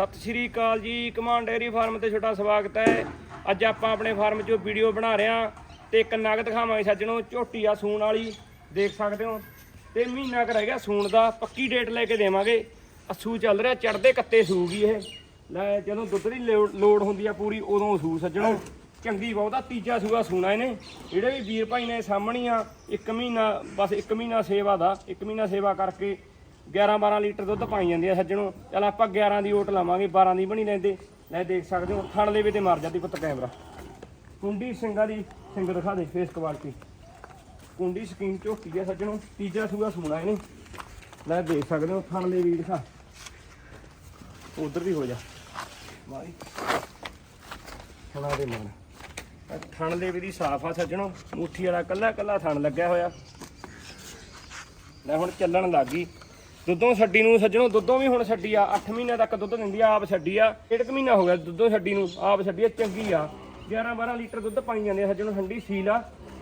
ਸਤਿ ਸ਼੍ਰੀ ਅਕਾਲ ਜੀ, command dairy farm ਤੇ ਛੋਟਾ ਸਵਾਗਤ ਹੈ। ਅੱਜ ਆਪਾਂ ਆਪਣੇ ਫਾਰਮ 'ਚੋਂ ਵੀਡੀਓ ਬਣਾ ਰਹੇ ਹਾਂ ਤੇ ਇੱਕ ਨਗ ਦਿਖਾਵਾਂਗੇ ਸੱਜਣੋ, ਝੋਟੀ ਆ ਸੂਣ ਵਾਲੀ, ਦੇਖ ਸਕਦੇ ਹੋ। ਤੇ ਮਹੀਨਾ ਕੁ ਰਹਿ ਗਿਆ ਸੂਣ ਦਾ, ਪੱਕੀ ਡੇਟ ਲੈ ਕੇ ਦੇਵਾਂਗੇ। ਅਸੂ ਚੱਲ ਰਿਹਾ ਚੜਦੇ ਕੱਤੇ ਸੂਗੀ ਇਹ। ਲੈ, ਜਦੋਂ ਦੁੱਧ ਦੀ ਲੋੜ- ਲੋੜ ਹੁੰਦੀ ਆ ਪੂਰੀ, ਉਦੋਂ ਸੂ ਸੱਜਣੋ। ਚੰਗੀ ਬਹੁਤਾ ਤੀਜਾ ਸੂਆ ਸੂਣਾ ਇਹਨੇ। ਜਿਹੜੇ ਵੀ ਵੀਰ ਭਾਈ ਨੇ ਸਾਹਮਣੀ ਆ, ਇੱਕ ਮਹੀਨਾ, ਬਸ ਇੱਕ ਮਹੀਨਾ ਸੇਵਾ ਦਾ, ਇੱਕ ਮਹੀਨਾ ਸੇਵਾ ਕਰਕੇ 11 12 ਲੀਟਰ ਦੁੱਧ ਪਾਈ ਜਾਂਦੀ ਆ ਸੱਜਣੋ। ਚਲ ਆਪਾਂ 11 ਦੀ ਓਟ ਲਾਵਾਂਗੇ 12 ਦੀ ਬਣੀ ਲੈਂਦੇ। ਲੈ ਦੇਖ ਸਕਦੇ ਹੋ, ਥਣ ਦੇ ਵੀ ਤੇ ਮਾਰ ਜਾਂਦੀ ਪੁੱਤ ਕੈਮਰਾ। ਕੁੰਡੀ ਸਿੰਘਾਂ ਦੀ ਸਿੰਘ ਦਿਖਾ ਦੇ ਫੇਸ ਕੁਆਲਿਟੀ ਕੁੰਡੀ ਸਕੀਨ ਝੋਟੀ ਆ ਸੱਜਣੋ, ਤੀਜਾ ਸੂਆ ਸੂਣਾ ਇਹਨੇ। ਲੈ ਦੇਖ ਸਕਦੇ ਹੋ, ਥਣ ਦੇ ਵੀ ਦਿਖਾ। ਉਧਰ ਵੀ ਹੋ ਜਾ। ਮਾਰੀ। ਥਣਾ ਦੇ ਮਾਰ ਥਣ ਦੇ ਵੀ ਦੀ ਸਾਫ਼ ਆ ਸੱਜਣੋ, ਮੁੱਠੀ ਵਾਲਾ ਕੱਲਾ ਕੱਲਾ ਥਣ ਲੱਗਿਆ ਹੋਇਆ। ਲੈ ਹੁਣ ਚੱਲਣ ਲੱਗ ਗਈ। ਦੁੱਧੋਂ ਛੱਡੀ ਨੂੰ ਸੱਜਣੋ, ਦੁੱਧੋਂ ਵੀ ਹੁਣ ਛੱਡੀ ਆ। 8 ਮਹੀਨੇ ਤੱਕ ਦੁੱਧ ਦਿੰਦੀ ਆ, ਆਪ ਛੱਡੀ ਆ। ਡੇਢ ਕੁ ਮਹੀਨਾ ਹੋ ਗਿਆ ਦੁੱਧੋਂ ਛੱਡੀ ਨੂੰ, ਆਪ ਛੱਡੀ ਆ, ਚੰਗੀ ਆ। 11 12 ਲੀਟਰ ਦੁੱਧ ਪਾਈ ਜਾਂਦੇ ਆ ਸੱਜਣੋ ਠੰਡੀ ਸੀਲ ਆ।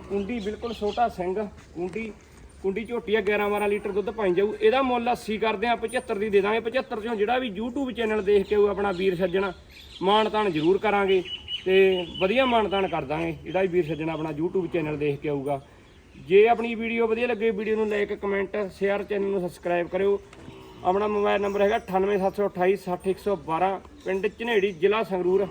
ਕੁੰਡੀ ਬਿਲਕੁਲ ਛੋਟਾ ਸਿੰਘ, ਕੁੰਡੀ ਕੁੰਡੀ ਝੋਟੀ ਆ 11 12 ਲੀਟਰ ਦੁੱਧ ਪਾਈ ਜਾਊ। ਇਹਦਾ ਮੁੱਲ 80 ਕਰਦੇ ਆ 75 ਦੀ ਦੇ ਦਾਂਗੇ। 75 ਚੋਂ ਜਿਹੜਾ ਵੀ YouTube ਚੈਨਲ ਦੇਖ ਕੇ ਆਊ ਆਪਣਾ ਵੀਰ ਸੱਜਣਾ ਮਾਣ ਤਾਣ ਜ਼ਰੂਰ ਕਰਾਂਗੇ ਤੇ ਵਧੀਆ ਮਾਣ ਤਾਣ ਕਰ ਦਾਂਗੇ। ਜਿਹੜਾ ਵੀ ਵੀਰ ਸੱਜਣਾ ਆਪਣਾ YouTube ਚੈਨਲ ਦੇਖ ਕੇ ਆਊਗਾ। ਜੇ ਆਪਣੀ ਵੀਡੀਓ ਵਧੀਆ ਲੱਗੇ ਵੀਡੀਓ ਨੂੰ ਲਾਈਕ, ਕਮੈਂਟ, ਸ਼ੇਅਰ, ਚੈਨਲ ਨੂੰ ਸਬਸਕ੍ਰਾਈਬ ਕਰਿਓ। ਆਪਣਾ ਮੋਬਾਈਲ ਨੰਬਰ ਹੈਗਾ 98728 60112 ਪਿੰਡ ਝਨੇੜੀ, ਜ਼ਿਲ੍ਹਾ ਸੰਗਰੂਰ।